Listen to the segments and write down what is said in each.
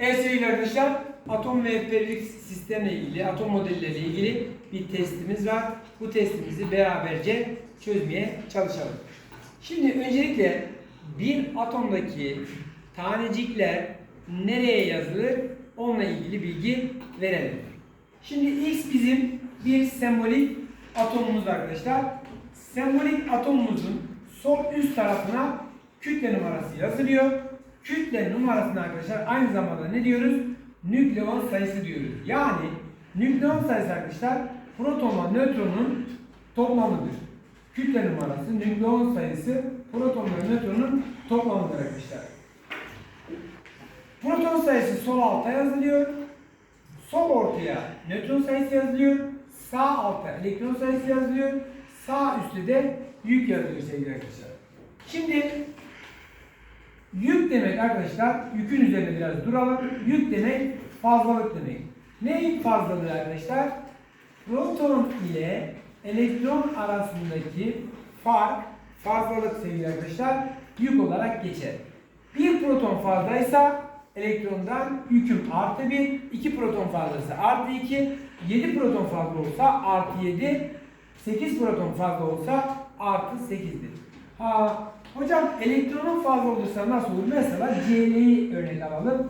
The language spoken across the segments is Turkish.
Evet arkadaşlar, atom ve periyodik sistemle ilgili, atom modelleriyle ilgili bir testimiz var. Bu testimizi beraberce çözmeye çalışalım. Şimdi öncelikle bir atomdaki tanecikler nereye yazılır onunla ilgili bilgi verelim. Şimdi X bizim bir sembolik atomumuz arkadaşlar. Sembolik atomumuzun sol üst tarafına kütle numarası yazılıyor. Kütle numarasına arkadaşlar aynı zamanda ne diyoruz? Nükleon sayısı diyoruz. Yani nükleon sayısı arkadaşlar protonla nötronun toplamıdır. Kütle numarası nükleon sayısı proton ve nötronun toplamıdır arkadaşlar. Proton sayısı sol alta yazılıyor. Sol ortaya nötron sayısı yazılıyor. Sağ alta elektron sayısı yazılıyor. Sağ üstte de yük yazılıyor sevgili arkadaşlar. Şimdi yük demek arkadaşlar, yükün üzerine biraz duralım. Yük demek fazlalık demek. Neyin fazlalığı arkadaşlar? Proton ile elektron arasındaki fark, fazlalık sevgili arkadaşlar, yük olarak geçer. Bir proton fazlaysa elektrondan yüküm artı 1, 2 proton fazlası artı 2, 7 proton fazla olsa artı 7, 8 proton fazla olsa artı 8'dir. Ha, hocam elektronun fazla olursa nasıl olur? Mesela Cl'yi örnek alalım.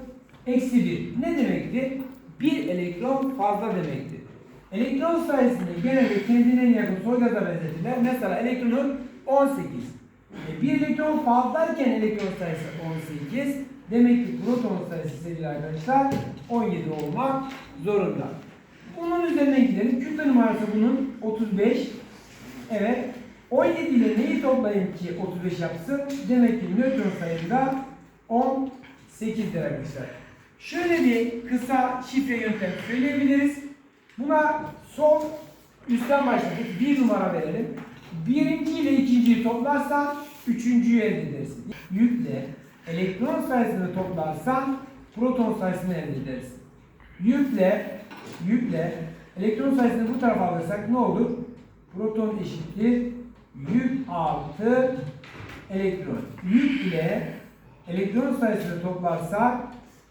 Eksi 1. Ne demektir? Bir elektron fazla demektir. Elektron sayısını genelde kendine en yakın soygaza benzetirler. Mesela elektronun 18. E, bir elektron fazlayken elektron sayısı 18. Demek ki proton sayısı sevgili arkadaşlar 17 olmak zorunda. Bunun üzerinden gidelim. Kütle numarası bunun 35. Evet. 17 ile neyi toplayın ki 35 yapsın? Demek ki nötron sayısı da 18'dir arkadaşlar. Şöyle bir kısa şifre yöntem söyleyebiliriz. Buna sol üstten başladık. Bir numara verelim. Birinci ile ikinciyi toplarsan üçüncüyü elde edersin. Yükle elektron sayısını toplarsan proton sayısını elde edersin. Yükle yükle elektron sayısını bu tarafa alırsak ne olur? Proton eşittir yük artı elektron. Yük ile elektron sayısını toplarsak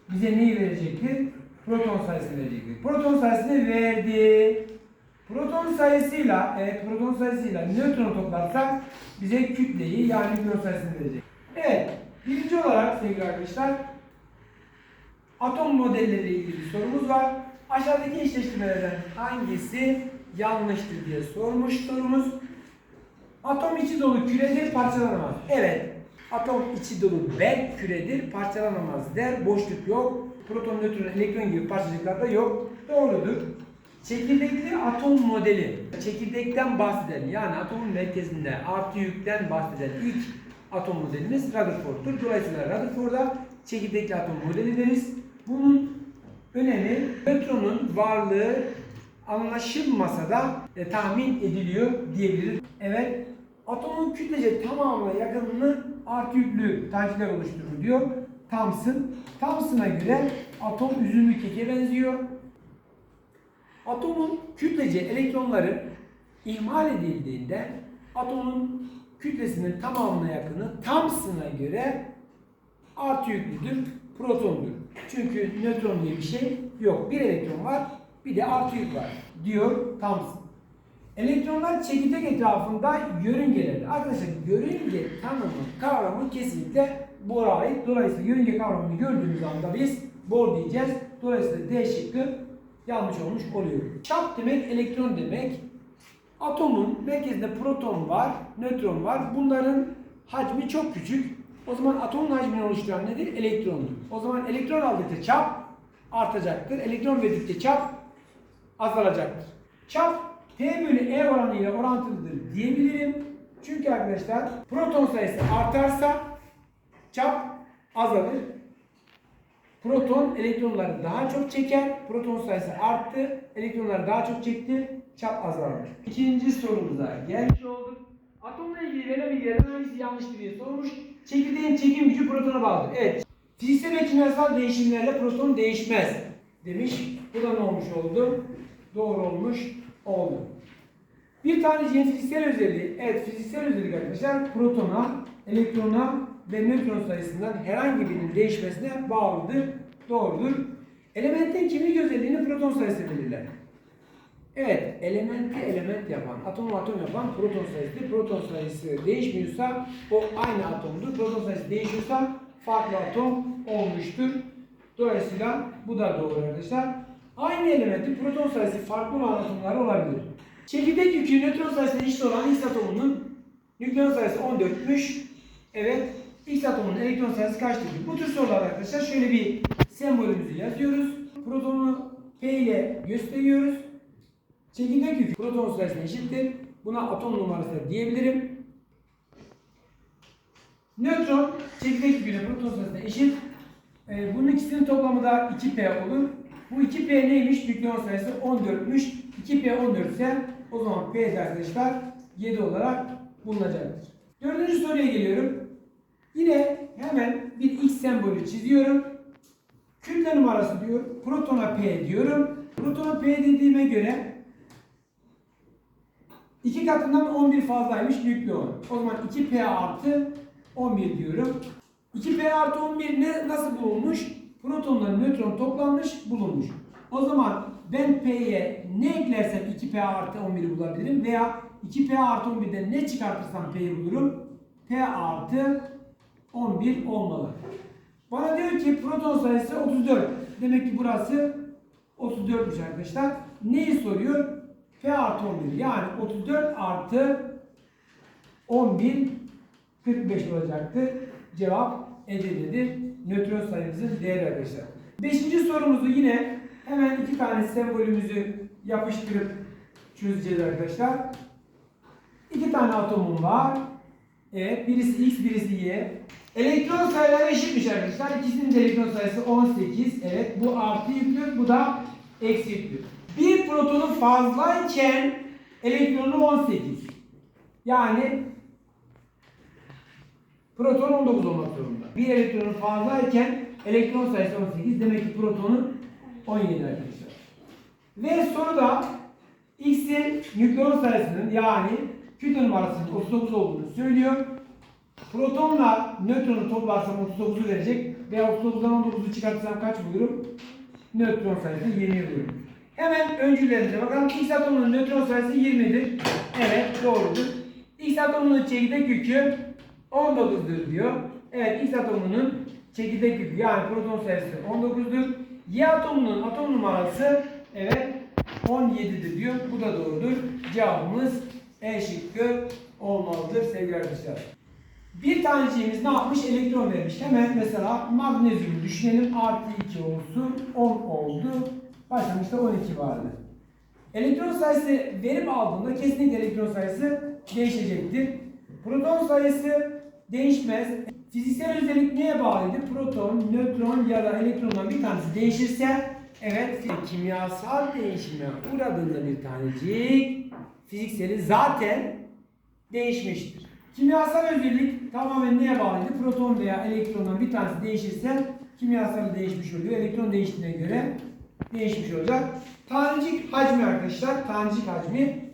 bize neyi verecektir? Proton sayısını verecektir. Proton sayısını verdi. Proton sayısıyla, evet proton sayısıyla nötron toplarsak bize kütleyi yani nötron sayısını verecek. Evet, birinci olarak sevgili arkadaşlar atom modelleriyle ilgili bir sorumuz var. Aşağıdaki eşleştirmelerden hangisi yanlıştır diye sormuş sorumuz. Atom içi dolu küredir, parçalanamaz. Evet, atom içi dolu bel küredir, parçalanamaz der. Boşluk yok. Proton, nötron, elektron gibi parçacıklar da yok. Doğrudur. Çekirdekli atom modeli, çekirdekten bahseden yani atomun merkezinde artı yükten bahseden ilk atom modelimiz Rutherford'tur. Dolayısıyla Rutherford'a çekirdekli atom modeli deriz. Bunun önemi nötronun varlığı anlaşılmasa da e, tahmin ediliyor diyebiliriz. Evet, atomun kütlece tamamına yakınını artı yüklü tanecikler oluşturur diyor Thomson. Thomson'a göre atom üzümlü keke benziyor. Atomun kütlece elektronları ihmal edildiğinde atomun kütlesinin tamamına yakını Thomson'a göre artı yüklüdür, protondur. Çünkü nötron diye bir şey yok. Bir elektron var, bir de artı yük var diyor Thomson. Elektronlar çekirdek etrafında yörüngelerdir. Arkadaşlar yörünge tanımı, kavramı kesinlikle Bohr'a ait. Dolayısıyla yörünge kavramını gördüğümüz anda biz Bohr diyeceğiz. Dolayısıyla D şıkkı yanlış olmuş oluyor. Çap demek elektron demek. Atomun merkezinde proton var, nötron var. Bunların hacmi çok küçük. O zaman atomun hacmini oluşturan nedir? Elektrondur. O zaman elektron aldıkça çap artacaktır. Elektron verdikçe çap azalacaktır. Çap T bölü E oranıyla orantılıdır diyebilirim. Çünkü arkadaşlar proton sayısı artarsa çap azalır. Proton elektronları daha çok çeker. Proton sayısı arttı. Elektronları daha çok çekti. Çap azalır. İkinci sorumuza gelmiş olduk. Atomla ilgili verilen bilgilerden hangisi yanlıştır diye sormuş. Çekirdeğin çekim gücü protona bağlıdır. Evet. Fiziksel ve kimyasal değişimlerle proton değişmez demiş. Bu da ne olmuş oldu? Doğru olmuş oldu. Bir taneciğin fiziksel özelliği, evet fiziksel özellik arkadaşlar protona, elektrona ve nötron sayısından herhangi birinin değişmesine bağlıdır Doğrudur. Elementin kimlik özelliğini proton sayısı belirler. Evet, elementi element yapan, atomu atom yapan proton sayısı. Proton sayısı değişmiyorsa o aynı atomdur. Proton sayısı değişiyorsa farklı atom olmuştur. Dolayısıyla bu da doğru arkadaşlar. Aynı elementin proton sayısı farklı olan atomlar olabilir. Çekirdek yükü nötron sayısına eşit olan X atomunun nükleon sayısı 14'müş. Evet, X atomunun elektron sayısı kaçtır? Bu tür sorular arkadaşlar şöyle bir sembolümüzü yazıyoruz. Protonu P ile gösteriyoruz. Çekirdek yükü proton sayısına eşittir. Buna atom numarası da diyebilirim. Nötron çekirdek yüküne proton sayısına eşit. Ee, bunun ikisinin toplamı da 2P olur. Bu 2P neymiş? Nükleon sayısı 14'müş. 2P 14 ise o zaman P arkadaşlar 7 olarak bulunacaktır. Dördüncü soruya geliyorum. Yine hemen bir X sembolü çiziyorum. Kütle numarası diyor. Protona P diyorum. Protona P dediğime göre iki katından 11 fazlaymış nükleon. O zaman 2P artı 11 diyorum. 2P artı 11 ne, nasıl bulunmuş? Protonla nötron toplanmış bulunmuş. O zaman ben P'ye ne eklersem 2P artı 11'i bulabilirim veya 2P artı 11'den ne çıkartırsam P'yi bulurum. P artı 11 olmalı. Bana diyor ki proton sayısı 34. Demek ki burası 34'müş arkadaşlar. Neyi soruyor? P artı 11. Yani 34 artı 11 45 olacaktır. Cevap Edirne'dir. Nötron sayımızın değeri arkadaşlar. Beşinci sorumuzu yine hemen iki tane sembolümüzü yapıştırıp çözeceğiz arkadaşlar. İki tane atomum var. Evet, birisi X, birisi Y. Elektron sayıları eşitmiş arkadaşlar. İkisinin de elektron sayısı 18. Evet, bu artı yüklü, bu da eksi yüklü. Bir protonu fazlayken elektronu 18. Yani proton 19 olmak zorunda. Bir elektronun fazlayken elektron sayısı 18. Demek ki protonu 17 arkadaşlar. Ve soruda X'in nükleon sayısının yani kütle numarasının 39 olduğunu söylüyor. Protonla nötronu toplarsam 39'u verecek. Ve 39'dan 19'u çıkartırsam kaç bulurum? Nötron sayısı 20 bulurum. Hemen öncüllerimize bakalım. X atomunun nötron sayısı 20'dir. Evet doğrudur. X atomunun çekirdek yükü 19'dur diyor. Evet X atomunun çekirdek yükü yani proton sayısı 19'dur. Y atomunun atom numarası evet 17'dir diyor. Bu da doğrudur. Cevabımız E şıkkı olmalıdır sevgili arkadaşlar. Bir taneciğimiz ne yapmış? Elektron vermiş. Hemen mesela magnezyumu düşünelim. Artı 2 olsun. 10 oldu. Başlangıçta 12 vardı. Elektron sayısı verip aldığında kesinlikle elektron sayısı değişecektir. Proton sayısı değişmez. Fiziksel özellik neye bağlıydı? Proton, nötron ya da elektrondan bir tanesi değişirse evet kimyasal değişime uğradığında bir tanecik fizikseli zaten değişmiştir. Kimyasal özellik tamamen neye bağlıydı? Proton veya elektrondan bir tanesi değişirse kimyasal değişmiş oluyor. Elektron değiştiğine göre değişmiş olacak. Tanecik hacmi arkadaşlar. Tanecik hacmi.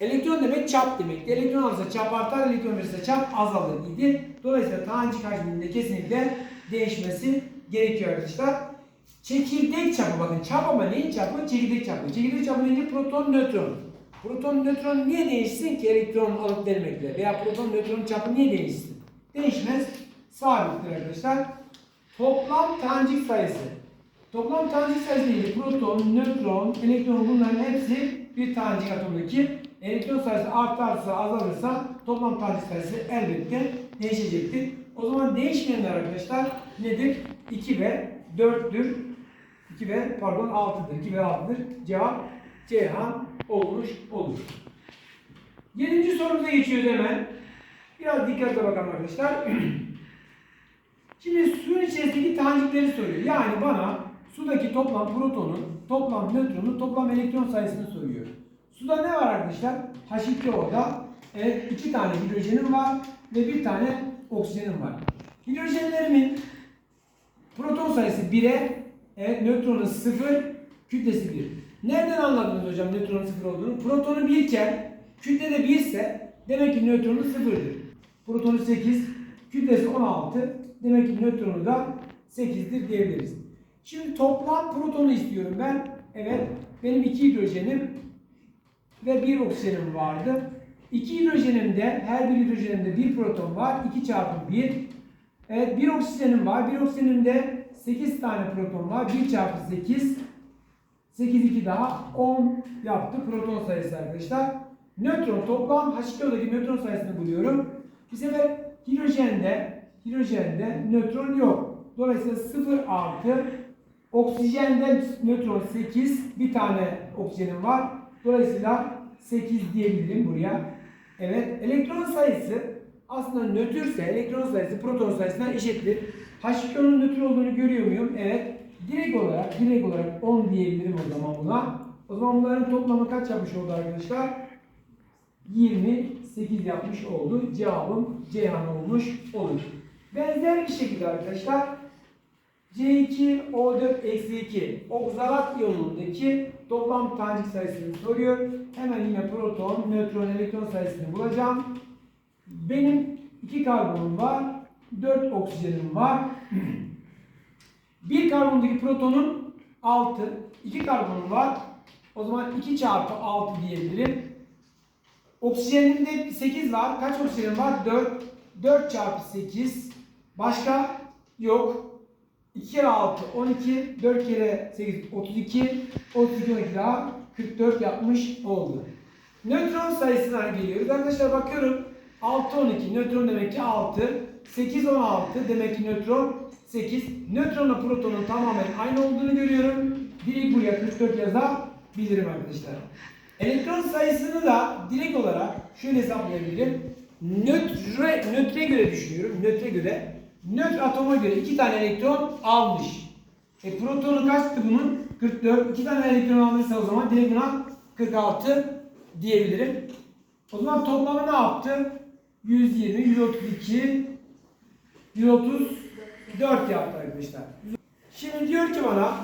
Elektron demek çap demek. Elektron alırsa çap artar, elektron verirse çap azalır idi. Dolayısıyla tanecik hacminin de kesinlikle değişmesi gerekiyor arkadaşlar. Çekirdek çapı bakın çap ama neyin çapı? Çekirdek çapı. Çekirdek çapı neydi? Proton, nötron. Proton, nötron niye değişsin ki elektron alıp vermekle? Veya proton, nötronun çapı niye değişsin? Değişmez. Sabittir arkadaşlar. Toplam tanecik sayısı. Toplam tanecik sayısı neydi? Proton, nötron, elektron bunların hepsi bir tanecik atomdaki. Elektron sayısı artarsa, azalırsa toplam tanecik sayısı elbette değişecektir. O zaman değişmeyenler arkadaşlar nedir? 2 ve 4'tür. 2 ve pardon 6'dır. 2 ve 6'dır. Cevap Ceyhan olmuş olur. Yedinci sorumuza geçiyoruz hemen. Biraz dikkatle bakalım arkadaşlar. Şimdi suyun içerisindeki tanecikleri soruyor. Yani bana sudaki toplam protonun, toplam nötronun, toplam elektron sayısını soruyor. Suda ne var arkadaşlar? H2O'da evet, iki tane hidrojenim var ve bir tane oksijenim var. Hidrojenlerimin proton sayısı 1'e, evet, nötronu 0, kütlesi 1. Nereden anladınız hocam nötronun 0 olduğunu? Protonu 1 iken kütle de 1 ise demek ki nötronu 0'dır. Protonu 8, kütlesi 16, demek ki nötronu da 8'dir diyebiliriz. Şimdi toplam protonu istiyorum ben. Evet. Benim iki hidrojenim ve bir oksijenim vardı. İki hidrojenimde, her bir hidrojenimde bir proton var. 2 çarpı 1. Evet, bir oksijenim var. Bir oksijenimde 8 tane proton var. 1 çarpı 8. 8 2 daha 10 yaptı proton sayısı arkadaşlar. Nötron toplam H2O'daki nötron sayısını buluyorum. Bu sefer hidrojende hidrojende nötron yok. Dolayısıyla 0 artı oksijende nötron 8 bir tane oksijenim var. Dolayısıyla 8 diyebilirim buraya. Evet elektron sayısı aslında nötrse elektron sayısı proton sayısına eşittir. H2O'nun nötr olduğunu görüyor muyum? Evet. Direkt olarak, direkt olarak 10 diyebilirim o zaman buna. O zaman bunların toplamı kaç yapmış oldu arkadaşlar? 28 yapmış oldu. Cevabım Ceyhan olmuş olur. Benzer bir şekilde arkadaşlar C2O4-2 oksalat iyonundaki toplam tanecik sayısını soruyor. Hemen yine proton, nötron, elektron sayısını bulacağım. Benim 2 karbonum var, 4 oksijenim var. Bir karbondaki protonun 6, 2 karbonum var. O zaman 2 çarpı 6 diyebilirim. Oksijenimde 8 var. Kaç oksijenim var? 4. 4 çarpı 8. Başka? Yok. 2 kere 6 12. 4 kere 8 32. 32 12 daha 44 yapmış oldu. Nötron sayısına geliyoruz. Arkadaşlar bakıyorum. 6 12 nötron demek ki 6. 8 16 demek ki nötron 8. Nötronla protonun tamamen aynı olduğunu görüyorum. Direkt buraya 44 yazabilirim arkadaşlar. Elektron sayısını da direkt olarak şöyle hesaplayabilirim. Nötre, nötre göre düşünüyorum. Nötre göre. Nötr atoma göre 2 tane elektron almış. E protonu kaçtı bunun? 44. 2 tane elektron aldıysa o zaman direkt buna 46 diyebilirim. O zaman toplamı ne yaptı? 120, 132, 134 yaptı arkadaşlar. Şimdi diyor ki bana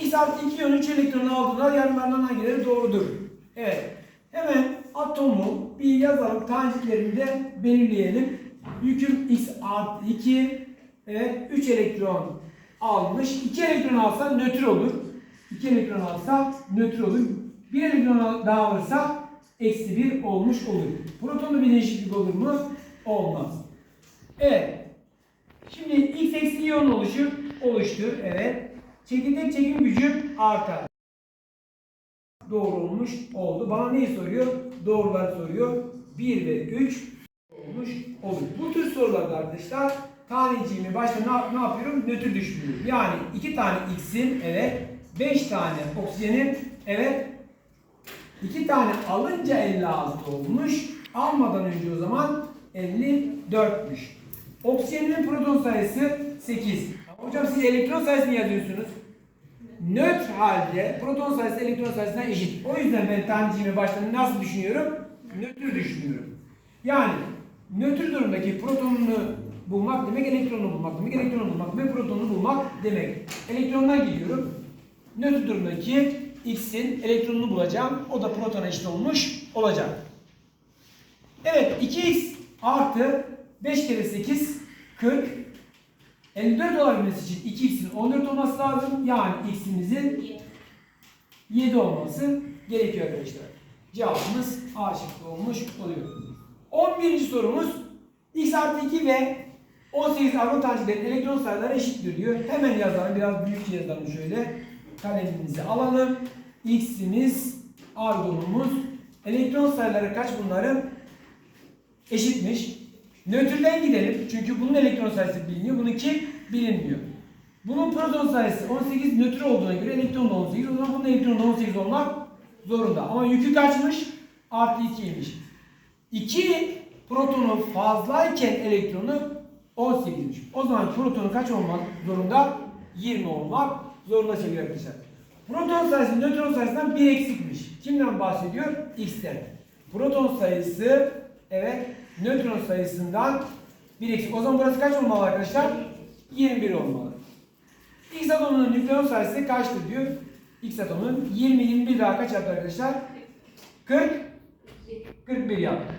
X artı 2 yönü 3 elektron aldığında yarımlarından hangileri doğrudur? Evet. Hemen atomu bir yazalım. Taneciklerini de belirleyelim. Yüküm X artı 2. Evet. 3 elektron almış. 2 elektron alsa nötr olur. 2 elektron alsa nötr olur. 1 elektron daha alırsa eksi 1 olmuş olur. Protonda bir değişiklik olur mu? Olmaz. Evet. Şimdi X eksi iyon oluşur. Oluştu. Evet. Çekirdek çekim gücü artar. Doğru olmuş oldu. Bana neyi soruyor? Doğruları soruyor. 1 ve 3 olmuş olur. Bu tür sorularda arkadaşlar taneciğimi başta ne, ne yapıyorum? Nötr düşünüyorum. Yani 2 tane x'in evet 5 tane oksijenin evet 2 tane alınca 56 olmuş. Almadan önce o zaman 54'müş. Oksijenin proton sayısı 8. Hocam siz elektron sayısını yazıyorsunuz. Nötr halde proton sayısı elektron sayısına eşit. O yüzden ben taneciğimi başta nasıl düşünüyorum? Nötr düşünüyorum. Yani nötr durumdaki protonunu bulmak demek elektronunu bulmak demek. Elektronu bulmak ve protonunu bulmak demek. Elektrondan gidiyorum. Nötr durumdaki x'in elektronunu bulacağım. O da protona eşit olmuş olacak. Evet 2x artı 5 kere 8 40 54 olabilmesi için 2x'in 14 olması lazım. Yani x'imizin 7 olması gerekiyor arkadaşlar. Cevabımız A şıkkı olmuş oluyor. 11. sorumuz x artı 2 ve 18 argon taneciklerin elektron sayıları eşittir diyor. Hemen yazalım. Biraz büyük yazalım şöyle. Kalemimizi alalım. X'imiz, argonumuz. Elektron sayıları kaç bunların? Eşitmiş. Nötrden gidelim. Çünkü bunun elektron sayısı biliniyor. Bununki bilinmiyor. Bunun proton sayısı 18 nötr olduğuna göre elektron da 18. O zaman bunun elektronu da 18 olmak zorunda. Ama yükü kaçmış? Artı 2'ymiş. 2 protonu fazlayken elektronu 18'miş. O zaman protonu kaç olmak zorunda? 20 olmak zorunda sevgili arkadaşlar. Proton sayısı nötron sayısından 1 eksikmiş. Kimden bahsediyor? X'ten. Proton sayısı evet nötron sayısından 1 eksik. O zaman burası kaç olmalı arkadaşlar? 21 olmalı. X atomunun nükleon sayısı kaçtır diyor. X atomunun 20 21 daha kaç yaptı arkadaşlar? 40 41 yaptı.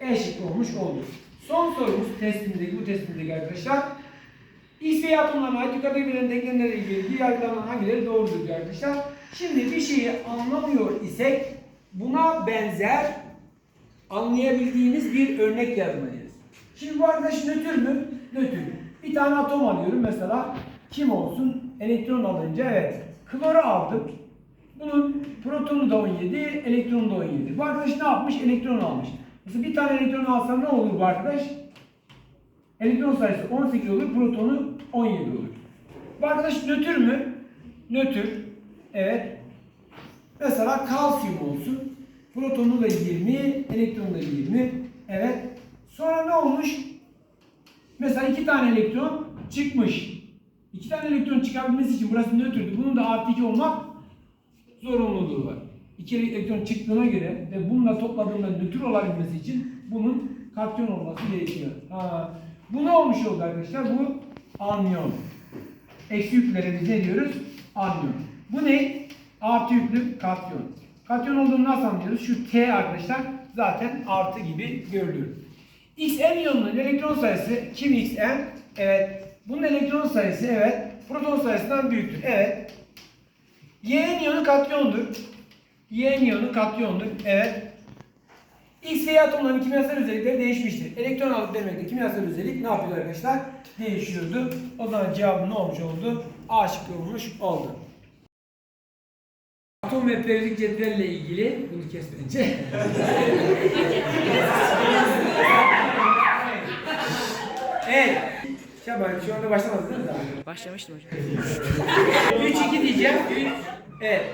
E şıkkı olmuş oldu. Son sorumuz testindeki bu testindeki arkadaşlar. X ve Y atomlarına ait yukarıda verilen denklemlerle ilgili bir yargılanan hangileri doğrudur arkadaşlar. Şimdi bir şeyi anlamıyor isek buna benzer anlayabildiğimiz bir örnek yazmalıyız. Şimdi bu arkadaş nötr mü? Nötr. Bir tane atom alıyorum mesela. Kim olsun? Elektron alınca evet. Kloru aldım. Bunun protonu da 17, elektronu da 17. Bu arkadaş ne yapmış? Elektron almış. Mesela bir tane elektron alsam ne olur bu arkadaş? Elektron sayısı 18 olur, protonu 17 olur. Bu arkadaş nötr mü? Nötr. Evet. Mesela kalsiyum olsun. Protonu da 20, elektronu da 20. Evet. Sonra ne olmuş? Mesela iki tane elektron çıkmış. İki tane elektron çıkabilmesi için burası nötrdü. Bunun da artı 2 olmak zorunluluğu var. İki elektron çıktığına göre ve bununla topladığında nötr olabilmesi için bunun katyon olması gerekiyor. Ha. Bu ne olmuş oldu arkadaşlar? Bu anyon. Eksi yüklere biz ne diyoruz? Anyon. Bu ne? Artı yüklü katyon. Katyon olduğunu nasıl anlıyoruz? Şu T arkadaşlar zaten artı gibi görülüyor. Xn iyonunun elektron sayısı kim Xn? Evet. Bunun elektron sayısı evet. Proton sayısından büyüktür. Evet. Y'nin iyonu katyondur. Y'nin iyonu katyondur. Evet. X ve Y atomlarının kimyasal özellikleri değişmiştir. Elektron alıp vermekte kimyasal özellik ne yapıyor arkadaşlar? Değişiyordu. O zaman cevabı ne olmuş oldu? A şıkkı olmuş oldu. Atom ve periyodik cetvelle ilgili bunu kes bence. evet. Şaban şu anda başlamadınız değil mi daha? Başlamıştım hocam. 3 2 diyeceğim. 3 Evet.